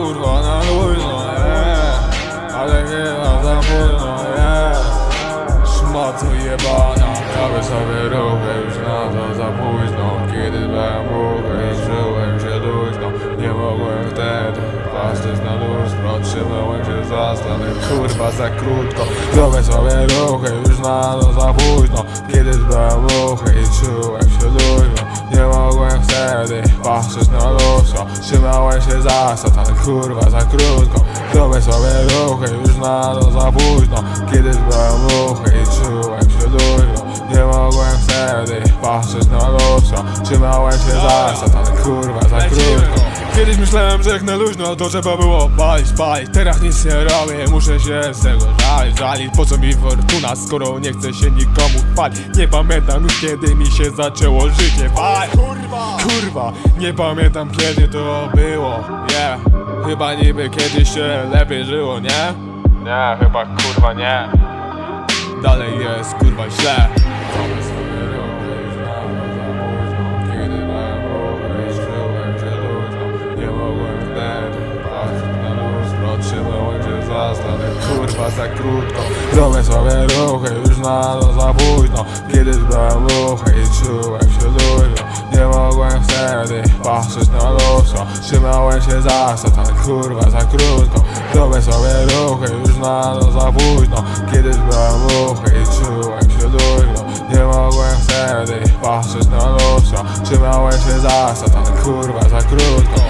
kurwa na luźno, yeah. Ale nie ma za późno, yeah. Szmato jebana Prawie sobie robię już na to za późno Kiedy byłem głuchy czułem się luźno Nie mogłem wtedy patrzeć na lustro Trzymałem się za stany, kurwa za krótko Robię sobie ruchy już na to za późno Kiedy byłem głuchy czułem się luźno Nie mogłem patrzeć na lustro Trzymałem się za stany, kurwa za krótko. Robię sobie ruchy, już na to za późno. Kiedy byłem ruchy i czułem się luźno Nie mogłem wtedy patrzeć na lustro Trzymałem się za stany, kurwa za krótko Kiedyś myślałem, że jak na luźno to trzeba było palić, palić Teraz nic nie robię, muszę się z tego żalić, żalić Po co mi fortuna, skoro nie chcę się nikomu chwalić? Nie pamiętam już kiedy mi się zaczęło życie palić Kurwa, kurwa, nie pamiętam kiedy to było, yeah. Chyba niby kiedyś się lepiej żyło, nie? Nie, chyba kurwa nie. Dalej jest kurwa źle kurwa za krótko. Robię sobie ruchy, już na to za późno. Kiedy byłem ruchy i czułem się luźno Nie mogłem wtedy patrzeć na lustro. Trzymałem się za stany, kurwa za krótko. Robię sobie ruchy, już na to za późno. Kiedy byłem ruchy i czułem się luźno Nie mogłem wtedy patrzeć na lustro. Trzymałem się za stany, kurwa za krótko